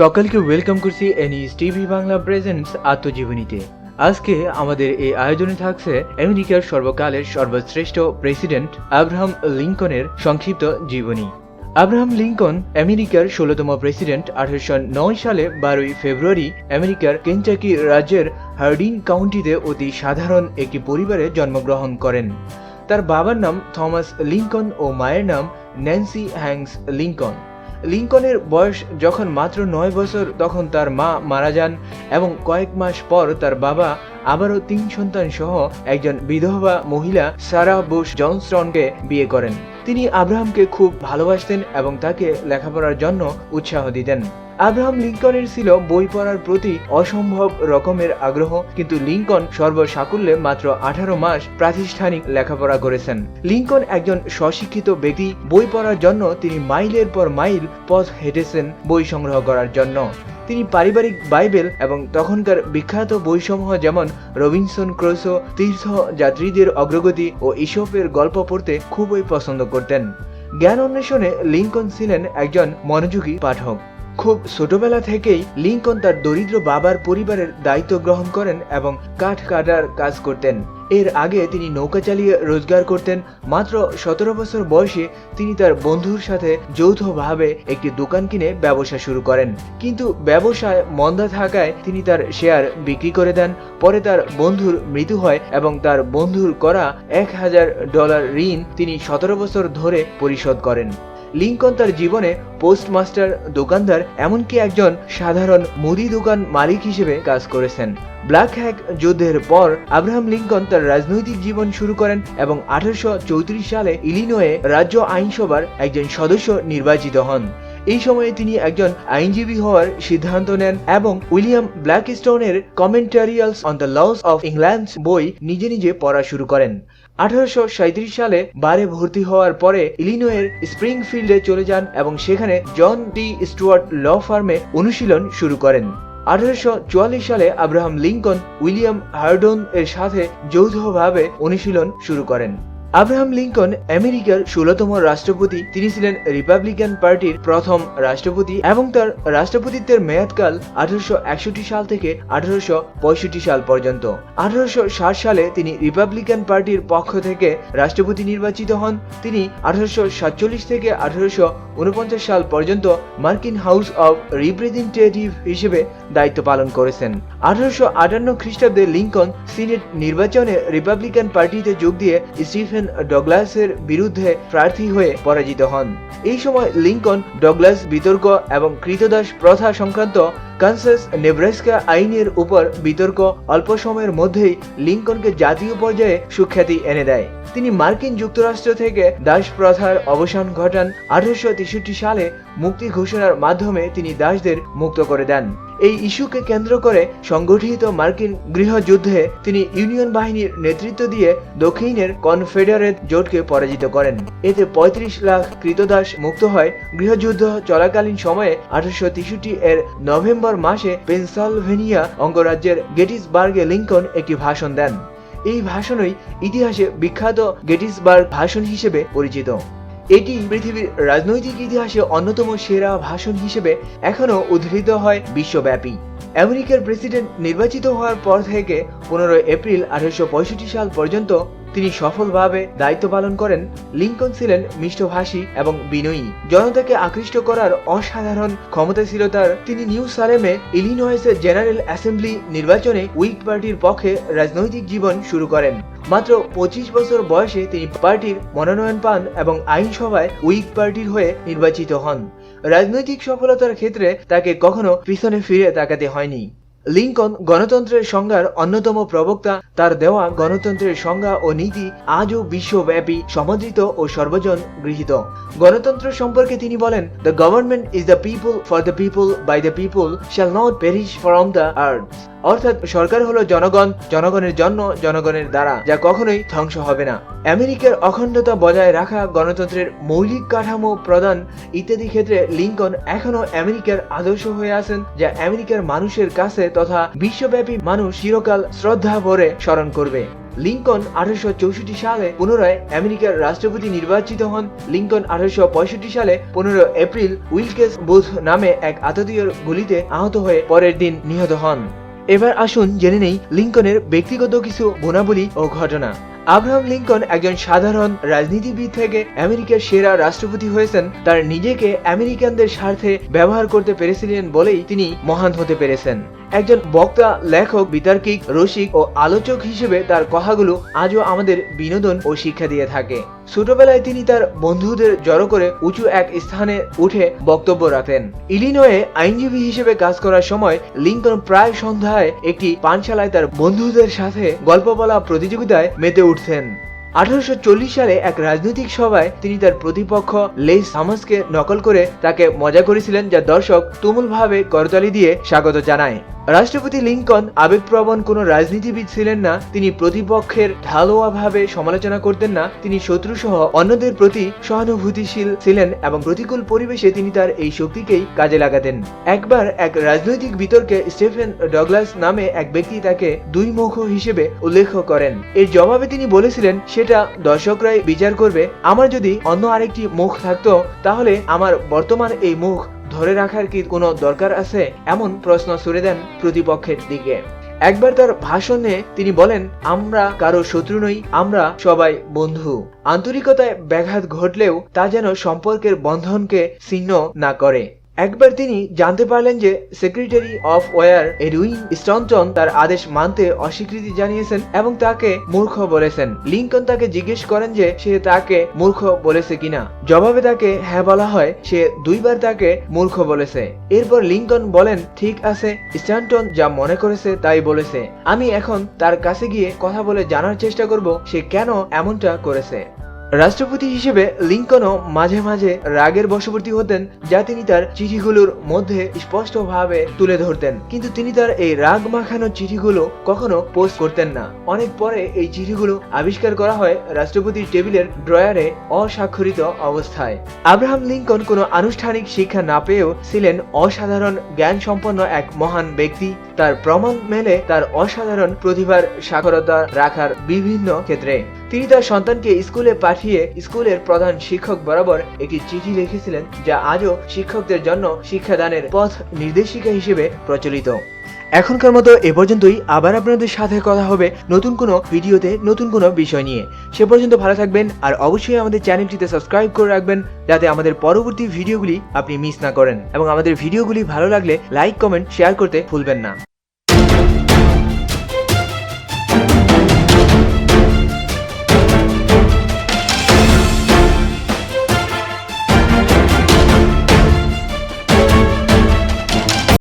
সকালকে welcome করছি এনিস TV Bangla presents আত্মজীবনীতে। আজকে আমাদের এই আয়োজনে থাকছে আমেরিকার সর্বকালের সর্বশ্রেষ্ঠ প্রেসিডেন্ট আব্রাহাম লিঙ্কনের সংক্ষিপ্ত জীবনী। আব্রাহাম লিঙ্কন আমেরিকার ষোলতম প্রেসিডেন্ট আঠারোশো নয় সালে বারোই ফেব্রুয়ারি আমেরিকার কেন্টাকি রাজ্যের হার্ডিন কাউন্টিতে অতি সাধারণ একটি পরিবারে জন্মগ্রহণ করেন। তার বাবার নাম থমাস লিঙ্কন ও মায়ের নাম ন্যান্সি হ্যাংস লিঙ্কন লিঙ্কনের বয়স যখন মাত্র নয় বছর, তখন তার মা মারা যান এবং কয়েক মাস পর তার বাবা আবারও তিন সন্তান সহ একজন বিধবা মহিলা সারা বুশ জনস্টনকে বিয়ে করেন। তিনি আব্রাহামকে খুব ভালোবাসতেন এবং তাকে লেখাপড়ার জন্য উৎসাহ দিতেন। আব্রাহাম লিঙ্কনের ছিল বই পড়ার প্রতি অসম্ভব রকমের আগ্রহ, কিন্তু লিঙ্কন সর্বসাকুল্যে মাত্র আঠারো মাস প্রাতিষ্ঠানিক লেখাপড়া করেছেন। লিঙ্কন একজন স্বশিক্ষিত ব্যক্তি, বই পড়ার জন্য তিনি মাইলের পর মাইল পথ হেঁটেছেন বই সংগ্রহ করার জন্য। তিনি পারিবারিক বাইবেল এবং তখনকার বিখ্যাত বইসমূহ যেমন রবিনসন ক্রোসো, তীর্থ যাত্রীদের অগ্রগতি ও ইসপের গল্প পড়তে খুবই পছন্দ করতেন। জ্ঞান অন্বেষণে লিঙ্কন ছিলেন একজন মনোযোগী পাঠক। খুব ছোটবেলা থেকেই লিঙ্কন তার দরিদ্র বাবার পরিবারের দায়িত্ব গ্রহণ করেন এবং কাঠ কাটার কাজ করতেন। এর আগে তিনি নৌকা চালিয়ে রোজগার করতেন। মাত্র সতেরো বছর বয়সে তিনি তার বন্ধুর সাথে যৌথভাবে একটি দোকান কিনে ব্যবসা শুরু করেন। কিন্তু ব্যবসায় মন্দা থাকায় তিনি তার শেয়ার বিক্রি করে দেন। পরে তার বন্ধুর মৃত্যু হয় এবং তার বন্ধুর করা এক হাজার ডলার ঋণ তিনি সতেরো বছর ধরে পরিশোধ করেন। লিঙ্কন তার জীবনে পোস্টমাস্টার দোকানদার এমনকি একজন সাধারণ মুদি দোকান মালিক হিসেবে কাজ করেছেন। ব্ল্যাক হ্যাক যুদ্ধের পর আব্রাহাম লিঙ্কন তার রাজনৈতিক জীবন শুরু করেন এবং আঠারোশো চৌত্রিশ সালে ইলিনোয়ে রাজ্য আইনসভার একজন সদস্য নির্বাচিত হন। এই সময়ে তিনি একজন আইনজীবী হওয়ার সিদ্ধান্ত নেন এবং William ব্ল্যাকস্টোনের commentaries on the laws of England বই নিজে নিজে পড়া শুরু করেন। আঠারোশো সালে বারে ভর্তি হওয়ার পরে ইলিনয়ের স্প্রিংফিল্ডে চলে যান এবং সেখানে জন টি স্টুয়ার্ট ল ফার্মে অনুশীলন শুরু করেন। আঠারোশো চুয়াল্লিশ সালে আব্রাহাম লিঙ্কন উইলিয়াম হার্ডন এর সাথে যৌথভাবে অনুশীলন শুরু করেন। আব্রাহাম লিঙ্কন আমেরিকার ষোলতম রাষ্ট্রপতি। তিনি ছিলেন রিপাবলিকান পার্টির প্রথম রাষ্ট্রপতি এবং তার রাষ্ট্রপতিত্বের মেয়াদকাল আঠারোশো সাল থেকে আঠারোশো সাল পর্যন্ত। আঠারোশো সালে তিনি রিপাবলিকান পার্টির পক্ষ থেকে রাষ্ট্রপতি নির্বাচিত হন। তিনি আঠারোশো সাতচল্লিশ থেকে আঠারোশো উনপঞ্চাশ সাল পর্যন্ত মার্কিন হাউস অব রিপ্রেজেন্টেটিভ হিসেবে দায়িত্ব পালন করেছেন। আঠারোশো আটান্ন খ্রিস্টাব্দে লিঙ্কন সিনেট নির্বাচনে রিপাবলিকান পার্টিতে যোগ দিয়ে স্টিফেন ডগলাসের বিরুদ্ধে প্রার্থী হয়ে পরাজিত হন। এই সময় লিঙ্কন ডগলাস বিতর্ক এবং কৃতদাস প্রথা সংক্রান্ত কানসাস নেব্রাস্কা আইনের উপর বিতর্ক অল্প সময়ের মধ্যেই লিঙ্কনকে জাতীয় পর্যায়ে সুখ্যাতি এনে দেয়। তিনি মার্কিন যুক্তরাষ্ট্র থেকে দাস প্রথার অবসান ঘটান আঠারোশো তেষট্টি সালে মুক্তি ঘোষণার মাধ্যমে তিনি দাসদের মুক্ত করে দেন। এই ইস্যুকে কেন্দ্র করে সংগঠিত মার্কিন গৃহযুদ্ধে তিনি ইউনিয়ন বাহিনীর নেতৃত্ব দিয়ে দক্ষিণের কনফেডারেট জোটকে পরাজিত করেন। এতে ৩৫ লাখ কৃতদাস মুক্ত হয়। গৃহযুদ্ধ চলাকালীন সময়ে আঠারোশো তেষট্টি এর নভেম্বর মাসে পেনসালভেনিয়া অঙ্গরাজ্যের গেটিসবার্গে লিঙ্কন একটি ভাষণ দেন। এই ভাষণই ইতিহাসে বিখ্যাত গেটিসবার্গ ভাষণ হিসেবে পরিচিত। এটি পৃথিবীর রাজনৈতিক ইতিহাসে অন্যতম সেরা ভাষণ হিসেবে এখনও উদ্ধৃত হয় বিশ্বব্যাপী। আমেরিকার প্রেসিডেন্ট নির্বাচিত হওয়ার পর থেকে পনেরোই এপ্রিল আঠারোশো পঁয়ষট্টি সাল পর্যন্ত তিনি সফলভাবে দায়িত্ব পালন করেন। লিঙ্কন ছিলেন মিষ্টভাষী এবং বিনয়ী। জনতাকে আকৃষ্ট করার অসাধারণ ক্ষমতা ছিল তার তিনি নিউ সালেমে ইলিনয়েসের জেনারেল অ্যাসেম্বলি নির্বাচনে উইক পার্টির পক্ষে রাজনৈতিক জীবন শুরু করেন। মাত্র পঁচিশ বছর বয়সে তিনি পার্টির মনোনয়ন পান এবং আইনসভায় উইক পার্টির হয়ে নির্বাচিত হন। রাজনৈতিক সফলতার ক্ষেত্রে তাকে কখনো পিছনে ফিরে তাকাতে হয়নি। লিঙ্কন গণতন্ত্রের সংজ্ঞার অন্যতম প্রবক্তা, তার দেওয়া গণতন্ত্রের সংজ্ঞা ও নীতি আজও বিশ্বব্যাপী সমাদৃত ও সর্বজন গৃহীত। গণতন্ত্র সম্পর্কে তিনি বলেন the government is the people for the people by the people shall not perish from the earth অর্থাৎ সরকার হলো জনগণ, জনগণের জন্য জনগণের দ্বারা, যা কখনোই ধ্বংস হবে না। আমেরিকার অখণ্ডতা বজায় রাখা গণতন্ত্রের মৌলিক কাঠামো প্রদান ইত্যাদি ক্ষেত্রে লিঙ্কন এখনও আমেরিকার আদর্শ হয়ে আছেন, যা আমেরিকার মানুষের কাছে তথা বিশ্বব্যাপী মানুষ চিরকাল শ্রদ্ধা ভরে স্মরণ করবে। লিঙ্কন আঠারোশো চৌষট্টি সালে পুনরায় আমেরিকার রাষ্ট্রপতি নির্বাচিত হন। লিঙ্কন আঠারোশো পঁয়ষট্টি সালে পনেরো এপ্রিল উইলকেস বুথ নামে এক আততীয়র গুলিতে আহত হয়ে পরের দিন নিহত হন। এবার আসুন জেনে নেই লিঙ্কনের ব্যক্তিগত কিছু গুণাবলী ও ঘটনা। আব্রাহাম লিঙ্কন একজন সাধারণ রাজনীতিবিদ থেকে আমেরিকার সেরা রাষ্ট্রপতি হয়েছেন। তার নিজেকে আমেরিকানদের স্বার্থে ব্যবহার করতে পেরেছিলেন বলেই তিনি মহান হতে পেরেছেন। একজন বক্তা, লেখক, বিতার্কিক, রসিক ও আলোচক হিসেবে তার কথাগুলো আজও আমাদের বিনোদন ও শিক্ষা দিয়ে থাকে। ছোটবেলায় তিনি তার বন্ধুদের জড়ো করে উঁচু এক স্থানে উঠে বক্তব্য রাখতেন ইলিনয়ে আইনজীবী হিসেবে কাজ করার সময় লিঙ্কন প্রায় সন্ধ্যায় একটি পানশালায় তার বন্ধুদের সাথে গল্প বলা প্রতিযোগিতায় মেতে উঠতেন। আঠারোশো সালে এক রাজনৈতিক সভায় তিনি তার প্রতিপক্ষ লেই সামাসকে নকল করে তাকে মজা করেছিলেন, যা দর্শক তুমুলভাবে করতালি দিয়ে স্বাগত জানায়। রাষ্ট্রপতি লিঙ্কন আবেগপ্রবণ কোনো রাজনীতিবিদ ছিলেন না, তিনি প্রতিপক্ষের ঢালোয়াভাবে সমালোচনা করতেন না, তিনি শত্রুসহ অন্যদের প্রতি সহানুভূতিশীল ছিলেন এবং প্রতিকূল পরিবেশে তিনি তার এই শক্তিকেই কাজে লাগাতেন। একবার এক রাজনৈতিক বিতর্কে স্টেফেন ডগলাস নামে এক ব্যক্তি তাকে দুই মুখ হিসেবে উল্লেখ করেন। এর জবাবে তিনি বলেছিলেন, সেটা দর্শকরাই বিচার করবে। আমার যদি অন্য আরেকটি মুখ থাকতো, তাহলে আমার বর্তমান এই মুখ ধরে রাখার কি কোনো দরকার আছে? এমন প্রশ্ন ছুড়ে দেন প্রতিপক্ষের দিকে। একবার তার ভাষণে তিনি বলেন, আমরা কারও শত্রু নই, আমরা সবাই বন্ধু। আন্তরিকতায় ব্যাঘাত ঘটলেও তা যেন সম্পর্কের বন্ধনকে ছিন্ন না করে। একবার তিনি জানতে পারলেন যে Secretary of War Edwin Stanton তার আদেশ মানতে অস্বীকৃতি জানিয়েছেন এবং তাকে মূর্খ বলেছেন। লিঙ্কন তাকে জিজ্ঞেস করেন যে সে তাকে মূর্খ বলেছে কিনা। জবাবে তাকে হ্যাঁ বলা হয়, সে দুইবার তাকে মূর্খ বলেছে। এরপর লিঙ্কন বলেন, ঠিক আছে স্ট্যান্টন যা মনে করেছে তাই বলেছে। আমি এখন তার কাছে গিয়ে কথা বলে জানার চেষ্টা করব, সে কেন এমনটা করেছে? রাষ্ট্রপতি হিসেবে লিঙ্কনও মাঝে মাঝে রাগের বশবর্তী হতেন যা তিনি তার চিঠিগুলোর মধ্যে স্পষ্টভাবে তুলে ধরতেন। কিন্তু তিনি তার এই রাগ মাখানো চিঠিগুলো কখনো পোস্ট করতেন না। অনেক পরে এই চিঠিগুলো আবিষ্কার করা হয় রাষ্ট্রপতির টেবিলের ড্রয়ারে অস্বাক্ষরিত অবস্থায়। আব্রাহাম লিঙ্কন কোনো আনুষ্ঠানিক শিক্ষা না পেয়েও ছিলেন অসাধারণ জ্ঞান সম্পন্ন এক মহান ব্যক্তি। তার প্রমাণ মেলে তার অসাধারণ প্রতিভার সাক্ষরতা রাখার বিভিন্ন ক্ষেত্রে। তিনি তার সন্তানকে স্কুলে পাঠিয়ে স্কুলের প্রধান শিক্ষক বরাবর একটি চিঠি লিখেছিলেন, যা আজও শিক্ষকদের জন্য শিক্ষাদানের পথ নির্দেশিকা হিসেবে প্রচলিত। এখনকার মতো এ পর্যন্তই। আবার আপনাদের সাথে কথা হবে নতুন কোনো ভিডিওতে নতুন কোনো বিষয় নিয়ে। সে পর্যন্ত ভালো থাকবেন আর অবশ্যই আমাদের চ্যানেলটিতে সাবস্ক্রাইব করে রাখবেন, যাতে আমাদের পরবর্তী ভিডিওগুলি আপনি মিস না করেন। এবং আমাদের ভিডিওগুলি ভালো লাগলে লাইক, কমেন্ট, শেয়ার করতে ভুলবেন না।